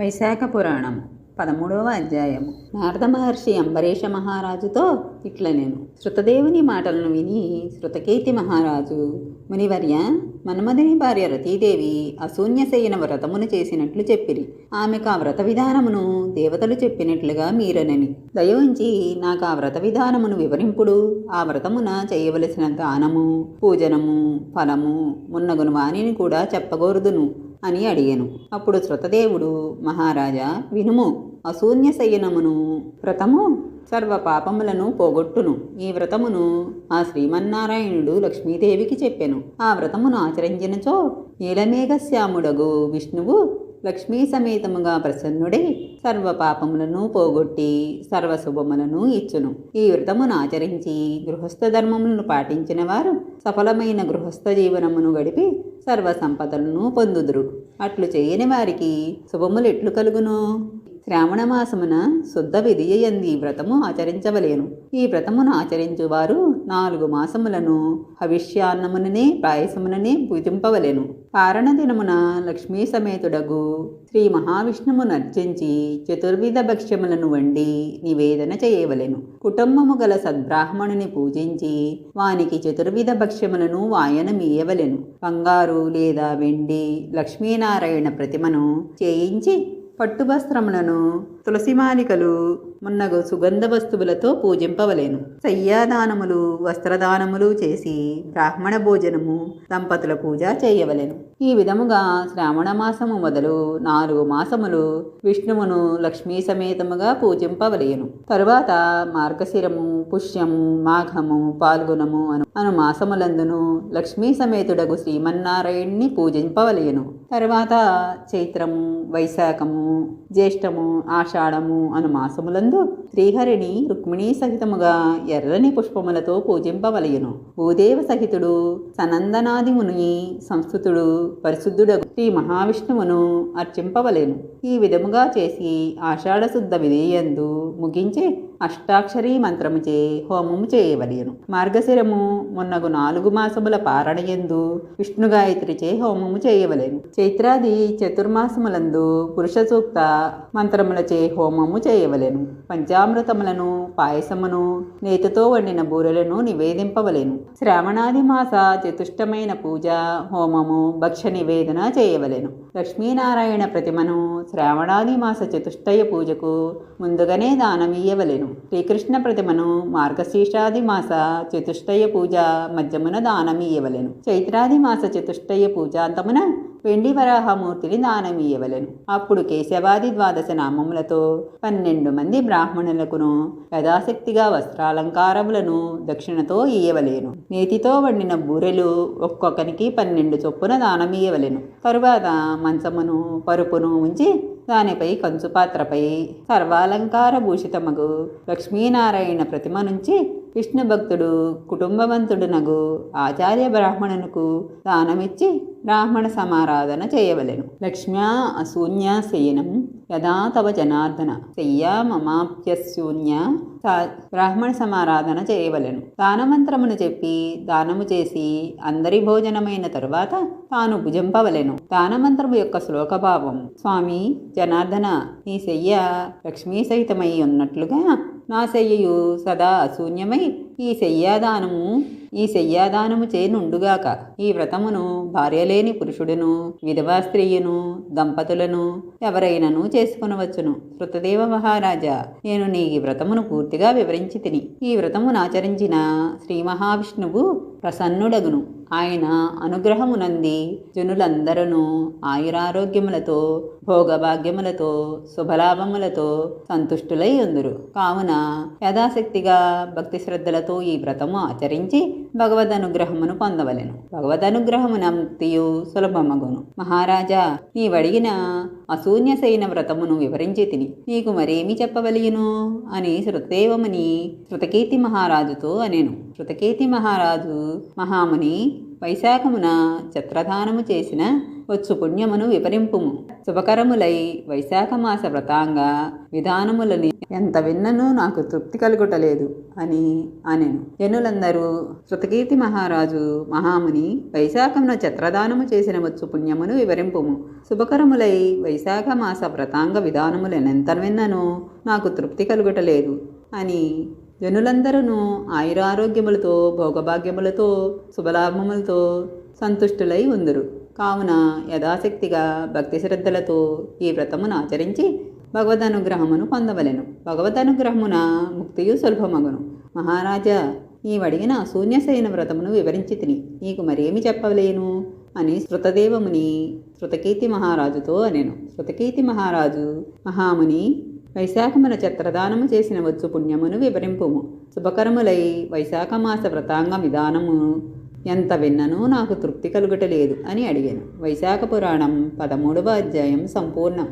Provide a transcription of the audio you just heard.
వైశాఖ పురాణం పదమూడవ అధ్యాయము. నారద మహర్షి అంబరీష మహారాజుతో ఇట్ల నేను. శృతదేవుని మాటలను విని శృతకీర్తి మహారాజు మునివర్య మన్మధుని భార్య రతీదేవి అశూన్యశయన వ్రతమును చేసినట్లు చెప్పిరి. ఆమెకు ఆ వ్రత విధానమును దేవతలు చెప్పినట్లుగా మీరనని. దయ ఉంచి నాకు ఆ వ్రత విధానమును వివరింపుడు. ఆ వ్రతమున చేయవలసిన దానము పూజనము ఫలము మున్నగును వాణిని కూడా చెప్పగోరుదును. అని అడిగాను. అప్పుడు శృతదేవుడు మహారాజా వినుము. అశూన్య శయనమును వ్రతము సర్వ పాపములను పోగొట్టును. ఈ వ్రతమును ఆ శ్రీమన్నారాయణుడు లక్ష్మీదేవికి చెప్పెను. ఆ వ్రతమును ఆచరించినచో నీలమేఘశ్యాముడగు విష్ణువు లక్ష్మీ సమేతముగా ప్రసన్నుడై సర్వ పాపములను పోగొట్టి సర్వ శుభములను ఇచ్చును. ఈ వ్రతమును ఆచరించి గృహస్థ ధర్మములను పాటించిన వారు సఫలమైన గృహస్థ జీవనమును గడిపి సర్వ సంపదలను పొందుదురు. అట్లు చేయని వారికి శుభములు ఎట్లు కలుగును? శ్రావణమాసమున శుద్ధ విధియంది ఈ వ్రతము ఆచరించవలేను. ఈ వ్రతమును ఆచరించువారు నాలుగు మాసములను హవిష్యాన్నముననే ప్రాయసముననే పూజింపవలెను. పారణ దినమున లక్ష్మీ సమేతుడగు శ్రీ మహావిష్ణువును అర్చించి చతుర్విధ భక్ష్యములను వండి నివేదన చేయవలెను. కుటుంబము గల సద్బ్రాహ్మణుని పూజించి వానికి చతుర్విధ భక్ష్యములను వాయనమీయవలెను. బంగారు లేదా వెండి లక్ష్మీనారాయణ ప్రతిమను చేయించి పట్టువస్త్రములను తులసిమాలికలు మున్నగు సుగంధ వస్తువులతో పూజింపవలేను. సయ్యాదానములు వస్త్రదానములు చేసి బ్రాహ్మణ భోజనము దంపతుల పూజ చేయవలెను. ఈ విధముగా శ్రావణ మాసము మొదలు నాలుగు మాసములు విష్ణువును లక్ష్మీ సమేతముగా పూజింపవలేను. తరువాత మార్గశిరము పుష్యము మాఘము పాల్గొనము అను అను మాసములందును లక్ష్మీ సమేతుడగు శ్రీమన్నారాయణ్ణి పూజింపవలేను. తరువాత చైత్రము వైశాఖము జ్యేష్టము ఆషాఢము అను మాసములందు శ్రీహరిని రుక్మిణీ సహితముగా ఎర్రని పుష్పములతో పూజింపవలయును. భూదేవ సహితుడు సనందనాది ముని సంస్కృతుడు పరిశుద్ధుడు శ్రీ మహావిష్ణువును అర్చింపవలేను. ఈ విధముగా చేసి ఆషాఢశుద్ధ శుద్ధ ముగించే ముగించి అష్టాక్షరీ మంత్రముచే హోమము చేయవలెను. మార్గశిరము మున్నగు నాలుగు మాసముల పారణయందు విష్ణు గాయత్రిచే హోమము చేయవలేను. చైత్రాది చతుర్మాసములందు పురుష సూక్త మంత్రములచే హోమము చేయవలేను. పంచ పంచామృతములను పాయసమును నేతతో వండిన బూరెలను నివేదింపవలెను. శ్రావణాది మాస చతుష్టమైన పూజ హోమము భక్ష నివేదన చేయవలెను. లక్ష్మీనారాయణ ప్రతిమను శ్రావణాది మాస చతుష్టయ పూజకు ముందుగానే దానమియ్యవలెను. శ్రీకృష్ణ ప్రతిమను మార్గశీర్షాది మాస చతుష్టయ పూజ మధ్యమున దానమియ్యవలెను. చైత్రాది మాస చతుష్టయ పూజాంతమున వెండి వరాహమూర్తిని దానమియ్యవలెను. అప్పుడు కేశవాది ద్వాదశ నామములతో పన్నెండు మంది బ్రాహ్మణులకును యథాశక్తిగా వస్త్రాలంకారములను దక్షిణతో ఇయ్యవలేను. నేతితో వండిన బూరెలు ఒక్కొక్కనికి పన్నెండు చొప్పున దానమియ్యవలెను. తరువాత మంచమును పరుపును ఉంచి దానిపై కంచు పాత్రపై సర్వాలంకార భూషితమగు లక్ష్మీనారాయణ ప్రతిమ నుంచి విష్ణు భక్తుడు కుటుంబవంతుడునగు ఆచార్య బ్రాహ్మణునకు దానమిచ్చి బ్రాహ్మణ సమారాధన చేయవలెను. లక్ష్మ్యా అశూన్య శయనం యదా తవ జనార్దన శయ్యా మమాప్యశూన్య బ్రాహ్మణ సమారాధన చేయవలెను. దానమంత్రమును చెప్పి దానము చేసి అందరి భోజనమైన తరువాత తాను భుజంపవలెను. దానమంత్రము యొక్క శ్లోకభావం స్వామి జనార్దన నీ శయ్య లక్ష్మీ సహితమై ఉన్నట్లుగా నా శయ్యయు సదా శూన్యమై ఈ శయ్యాదానము ఈ శయ్యాదానము చేనుండుగాక. ఈ వ్రతమును భార్యలేని పురుషుడును విధవా స్త్రీయును దంపతులను ఎవరైనను చేసుకునవచ్చును. శృతదేవ మహారాజా నేను నీ ఈ వ్రతమును పూర్తిగా వివరించి తిని ఈ వ్రతమును ఆచరించిన శ్రీ మహావిష్ణువు ప్రసన్నుడగును. ఆయన అనుగ్రహమునంది జనులందరూ ఆయురారోగ్యములతో భోగభాగ్యములతో శుభలాభములతో సంతుష్టులై ఉందురు. కావున యథాశక్తిగా భక్తి శ్రద్ధలతో ఈ వ్రతము ఆచరించి భగవద్ అనుగ్రహమును పొందవలెను. భగవద్ అనుగ్రహమునంతియు సులభమగును. మహారాజా నీవడిగిన అశూన్యసైన వ్రతమును వివరించి తిని నీకు మరేమి చెప్పవలయును? అని శృతదేవముని శృతకీర్తి మహారాజుతో అనేను. శృతకీర్తి మహారాజు మహాముని వైశాఖమున ఛత్రదానము చేసిన వచ్చు పుణ్యమును వివరింపుము. శుభకరములై వైశాఖమాస వ్రతాంగా వ్రతాంగ విధానములని ఎంత విన్ననూ నాకు తృప్తి కలుగుటలేదు అని అనెను. జనులందరూ శృతకీర్తి మహారాజు మహాముని వైశాఖమున చిత్రదానము చేసిన వచ్చు పుణ్యమును వివరింపుము. శుభకరములై వైశాఖమాస వ్రతాంగ వ్రతాంగ విధానములనెంత విన్ననూ నాకు తృప్తి కలుగుటలేదు అని జనులందరూ ఆయురారోగ్యములతో భోగభాగ్యములతో శుభలాభములతో సంతుష్టులై ఉందరు. కావున యథాశక్తిగా భక్తి శ్రద్ధలతో ఈ వ్రతమును ఆచరించి భగవదనుగ్రహమును పొందవలెను. భగవదనుగ్రహమున ముక్తియు సులభమగును. మహారాజా నీవడిగిన శూన్యసైన వ్రతమును వివరించి తిని నీకు మరేమి చెప్పలేను అని శృతదేవముని శృతకీర్తి మహారాజుతో అనెను. శృతకీర్తి మహారాజు మహాముని వైశాఖమున చత్రదానము చేసిన వచ్చు పుణ్యమును వివరింపుము. శుభకరములై వైశాఖమాస వ్రతాంగ విధానము. ఎంత విన్ననూ నాకు తృప్తి కలుగుటలేదు అని అడిగాను. వైశాఖ పురాణం పదమూడవ అధ్యాయం సంపూర్ణం.